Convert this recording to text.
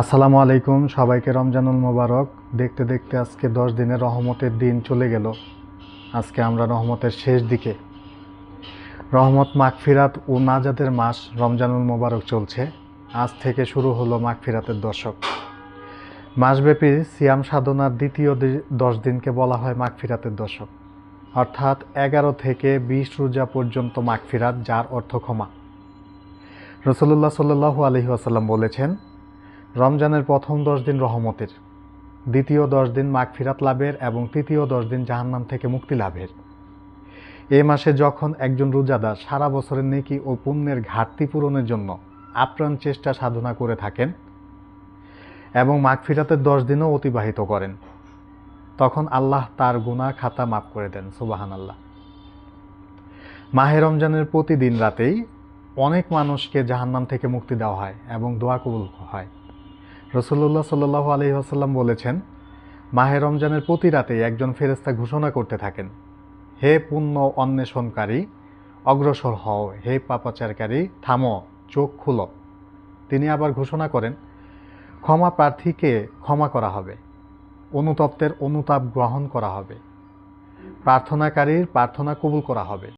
আসসালামু আলাইকুম, সবাইকে রমজানুল মোবারক। দেখতে দেখতে আজকে দশ দিনের রহমতের দিন চলে গেল। আজকে আমরা রহমতের শেষ দিকে। রহমত মাগফিরাত ও নাজাদের মাস রমজানুল মোবারক চলছে। আজ থেকে শুরু হলো মাগফিরাতের দশক। মাসব্যাপী সিয়াম সাধনার দ্বিতীয় দশ দিনকে বলা হয় মাগফিরাতের দশক। অর্থাৎ এগারো থেকে বিশ রোজা পর্যন্ত মাগফিরাত, যার অর্থ ক্ষমা। রসুল্লাহ সাল্লু আলহি আসাল্লাম বলেছেন রমজানের প্রথম দশ দিন রহমতের, দ্বিতীয় দশ দিন মাগফিরাত লাভের এবং তৃতীয় দশ দিন জাহান্নাম থেকে মুক্তি লাভের। এ মাসে যখন একজন রোজাদার সারা বছরের নেকি ও পুণ্যের ঘাটতি পূরণের জন্য আপ্রাণ চেষ্টা সাধনা করে থাকেন এবং মাগফিরাতের দশ দিনও অতিবাহিত করেন, তখন আল্লাহ তার গুনাহ খাতা মাফ করে দেন সুবাহান আল্লাহ মাহে রমজানের প্রতিদিন রাতেই অনেক মানুষকে জাহান্নাম থেকে মুক্তি দেওয়া হয় এবং দোয়া কবুল হয়। রসুল্লাহ সাল্লাহ আলহি আসাল্লাম বলেছেন, মাহে রমজানের প্রতি রাতেই একজন ফেরেস্তা ঘোষণা করতে থাকেন, হে পুণ্য অন্বেষণকারী, অগ্রসর হও, হে পাপাচারকারী, থামো, চোখ খুলো। তিনি আবার ঘোষণা করেন, ক্ষমা প্রার্থীকে ক্ষমা করা হবে, অনুতপ্তের অনুতাপ গ্রহণ করা হবে, প্রার্থনাকারীর প্রার্থনা কবুল করা হবে।